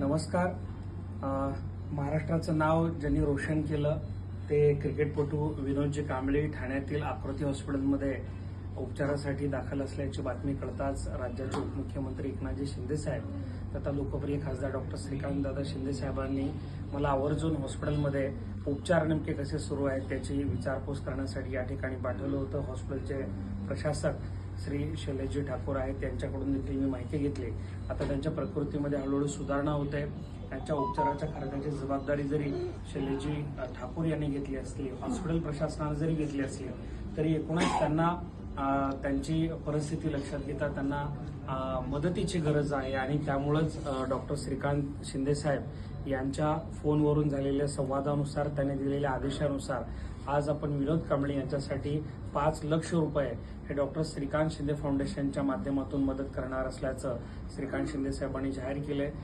नमस्कार. महाराष्ट्राचं नाव ज्यांनी रोशन केलं ते क्रिकेटपटू विनोदजी कांबळे ठाण्यातील आकृती हॉस्पिटलमध्ये उपचारासाठी दाखल असल्याची बातमी कळताच राज्याचे उपमुख्यमंत्री एकनाथजी शिंदे साहेब तथा लोकप्रिय खासदार डॉक्टर श्रीकांत दादा शिंदे साहेबांनी मला आवर्जून हॉस्पिटलमध्ये उपचार नेमके कसे सुरू आहेत त्याची विचारपूस करण्यासाठी या ठिकाणी पाठवलं होतं. हॉस्पिटलचे प्रशासक श्री शैलेशजी ठाकूर आहेत त्यांच्याकडून देखील मी माहिती घेतली. आता त्यांच्या प्रकृतीमध्ये हळूहळू सुधारणा होत आहे. त्यांच्या उपचाराच्या खर्चाची जबाबदारी जरी शैलेशजी ठाकूर यांनी घेतली असली हॉस्पिटल प्रशासनाने जरी घेतली असली तरी एकूणच त्यांना त्यांची परिस्थिती लक्षात घेता त्यांना मदतीची गरज आहे आणि त्यामुळंच डॉक्टर श्रीकांत शिंदे साहेब यांच्या फोनवरून झालेल्या संवादानुसार त्यांनी दिलेल्या आदेशानुसार आज आपण विनोद कांबळे यांच्यासाठी पाच लक्ष रुपये हे डॉक्टर श्रीकांत शिंदे फाउंडेशनच्या माध्यमातून मदत करणार असल्याचं श्रीकांत शिंदे साहेबांनी जाहीर आहे